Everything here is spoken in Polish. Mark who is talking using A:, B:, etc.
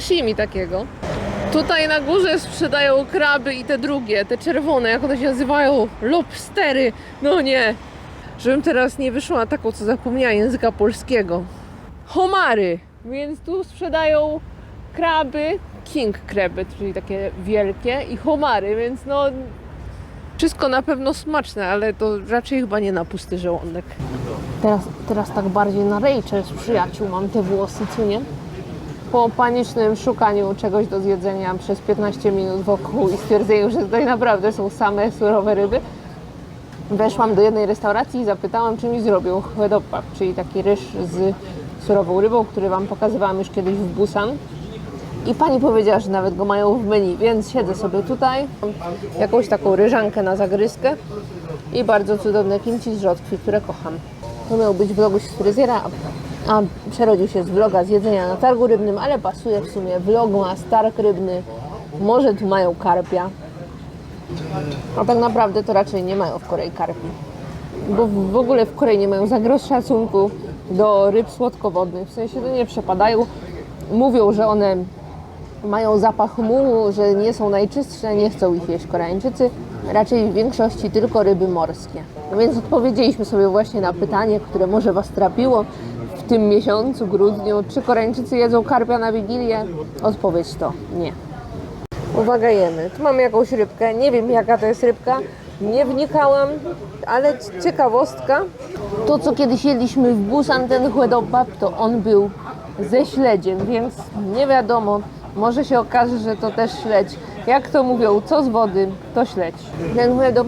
A: sashimi takiego. Tutaj na górze sprzedają kraby i te drugie, te czerwone, jak one się nazywają, lobstery. No nie, żebym teraz nie wyszła taką, co zapomniała języka polskiego. Homary, więc tu sprzedają kraby, king crabby, czyli takie wielkie i homary, więc no wszystko na pewno smaczne, ale to raczej chyba nie na pusty żołądek. Teraz, teraz tak bardziej na Rachel z przyjaciół mam te włosy, co nie? Po panicznym szukaniu czegoś do zjedzenia przez 15 minut wokół i stwierdzeniu, że tutaj naprawdę są same surowe ryby, weszłam do jednej restauracji i zapytałam, czy mi zrobią chwedopap, czyli taki ryż z surową rybą, który Wam pokazywałam już kiedyś w Busan. I pani powiedziała, że nawet go mają w menu, więc siedzę sobie tutaj, jakąś taką ryżankę na zagryzkę i bardzo cudowne kimchi z rzodkwi, które kocham. To miał być vloguś z fryzjera, a, przerodził się z vloga z jedzenia na targu rybnym, ale pasuje w sumie vlog ma targ rybny, może tu mają karpia, a tak naprawdę to raczej nie mają w Korei karpi. Bo w w ogóle w Korei nie mają za grosz szacunku do ryb słodkowodnych. W sensie to nie przepadają. Mówią, że one mają zapach mułu, że nie są najczystsze, nie chcą ich jeść Koreańczycy. Raczej w większości tylko ryby morskie. No więc odpowiedzieliśmy sobie właśnie na pytanie, które może Was trapiło w tym miesiącu, grudniu. Czy Koreańczycy jedzą karpia na Wigilię? Odpowiedź to nie. Uwaga, jemy. Tu mamy jakąś rybkę. Nie wiem, jaka to jest rybka. Nie wnikałam, ale ciekawostka. To, co kiedyś jedliśmy w Busan, ten chłedopap, to on był ze śledziem, więc nie wiadomo. Może się okaże, że to też śledź. Jak to mówią, co z wody, to śledź. Ten